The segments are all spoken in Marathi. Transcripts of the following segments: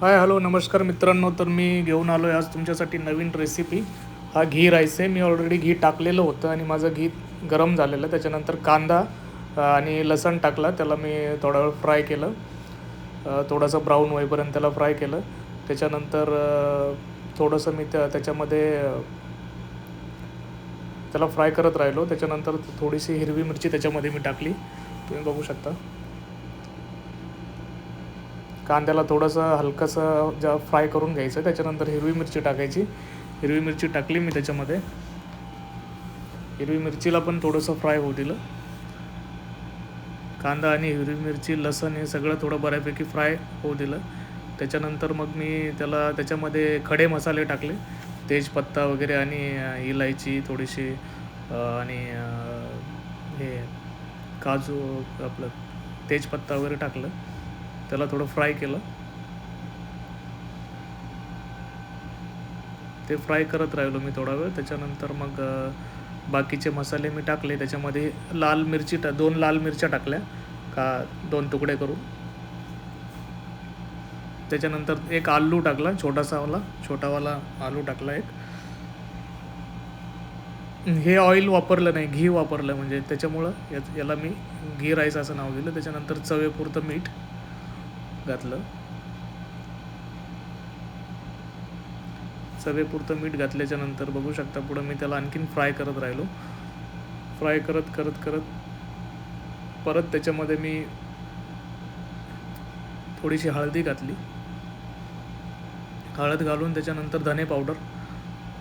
हाय हॅलो नमस्कार मित्रांनो. तर मी घेऊन आलो आहे आज तुमच्यासाठी नवीन रेसिपी हा घी राईस आहे. मी ऑलरेडी घी टाकलेलं होतं आणि माझं घी गरम झालेलं. त्याच्यानंतर कांदा आणि लसण टाकला. त्याला मी थोडा वेळ फ्राय केलं. थोडंसं ब्राऊन होईपर्यंत त्याला फ्राय केलं. त्याच्यानंतर थोडंसं मी त्या त्याच्यामध्ये त्याला फ्राय करत राहिलो. त्याच्यानंतर थोडीशी हिरवी मिरची त्याच्यामध्ये मी टाकली. तुम्ही बघू शकता. कांद्याला थोडंसं हलकंसं ज्या फ्राय करून घ्यायचं त्याच्यानंतर हिरवी मिरची टाकायची. हिरवी मिरची टाकली मी त्याच्यामध्ये. हिरवी मिरचीला पण थोडंसं फ्राय होऊ दिलं. कांदा आणि हिरवी मिरची लसण हे सगळं थोडं बऱ्यापैकी फ्राय होऊ दिलं. त्याच्यानंतर मग मी त्याला त्याच्यामध्ये खडे मसाले टाकले. तेजपत्ता वगैरे आणि इलायची थोडीशी आणि हे काजू आपलं तेजपत्ता वगैरे टाकलं. त्याला थोडं फ्राय केलं. ते फ्राय करत राहिलो मी थोडा वेळ. त्याच्यानंतर मग बाकीचे मसाले मी टाकले. त्याच्यामध्ये लाल मिरची टा दोन लाल मिरच्या टाकल्या. का दोन तुकडे करून. त्याच्यानंतर एक आलू टाकला छोटासावाला छोटावाला आलू टाकला एक. हे ऑइल वापरलं नाही घी वापरलं. म्हणजे त्याच्यामुळं याला मी घी राईस असं नाव दिलं. त्याच्यानंतर चवेपुरतं मीठ. घातलं. चवेपुरतं मीठ घातल्याच्या नंतर बघू शकता पुढं मी त्याला आणखीन फ्राय करत राहिलो. फ्राय करत करत करत परत त्याच्यामध्ये मी थोडीशी हळदी घातली. हळद घालून त्याच्यानंतर धने पावडर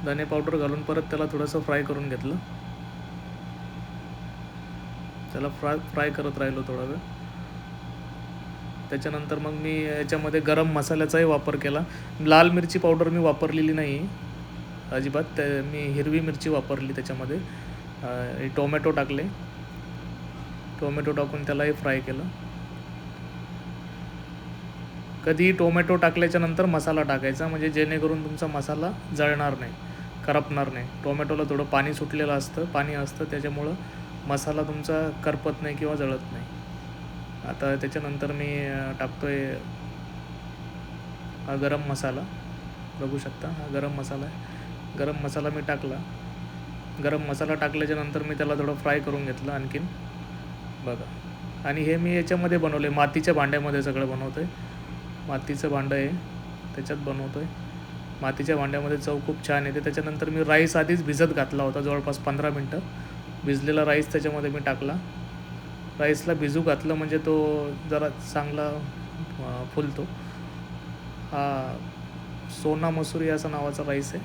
धने पावडर घालून परत त्याला थोडंसं फ्राय करून घेतलं. त्याला फ्राय फ्राय करत राहिलो थोडा वेळ. त्याच्यानंतर मग मी याच्यामध्ये गरम मसाल्याचाही वापर केला. लाल मिरची पावडर मी वापरलेली नाही. अजिबात. त्या मी हिरवी मिरची वापरली त्याच्यामध्ये. टोमॅटो टाकले. टोमॅटो टाकून त्यालाही फ्राय केलं. कधी टोमॅटो टाकल्याच्या नंतर मसाला टाकायचा. म्हणजे जेणेकरून तुमचा मसाला जळणार नाही करपणार नाही. टोमॅटोला थोडं पाणी सुटलेलं असतं पाणी असतं त्याच्यामुळं मसाला तुमचा करपत नाही किंवा जळत नाही. आता त्याच्यानंतर मी टाकतो टाकतोय हा गरम मसाला. बघू शकता हा गरम मसाला आहे. गरम मसाला मी टाकला. गरम मसाला टाकल्याच्यानंतर मी त्याला थोडं फ्राय करून घेतलं आणखीन. बघा. आणि हे मी याच्यामध्ये बनवले मातीच्या भांड्यामध्ये सगळं बनवतो आहे मातीचं भांडं आहे त्याच्यात बनवतो आहे मातीच्या भांड्यामध्ये चव खूप छान येते. त्याच्यानंतर मी राईस आधीच भिजत घातला होता जवळपास पंधरा मिनटं. भिजलेला राईस त्याच्यामध्ये मी टाकला. राईसला भिजू घातलं म्हणजे तो जरा चांगला फुलतो. हा सोना मसुरी असा नावाचा राईस आहे.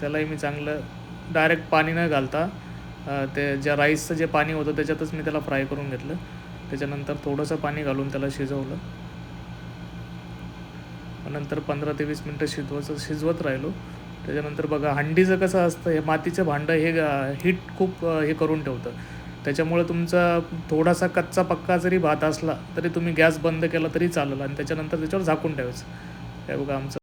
त्यालाही मी चांगलं डायरेक्ट पाणी न घालता ते ज्या राईसचं जे पाणी होतं त्याच्यातच मी त्याला फ्राय करून घेतलं. त्याच्यानंतर थोडंसं पाणी घालून त्याला शिजवलं. नंतर पंधरा ते वीस मिनटं शिजवायचं शिजवत राहिलो. त्याच्यानंतर बघा हंडीचं कसं असतं हे मातीचं भांडं हे हीट खूप हे करून ठेवतं. त्याच्यामुळे तुमचा थोडासा कच्चा पक्का जरी भात असला तरी तुम्ही गॅस बंद केला तरी चालेल आणि त्याच्यानंतर त्याच्यावर झाकून ठेवायचं. हे बघा आमचं.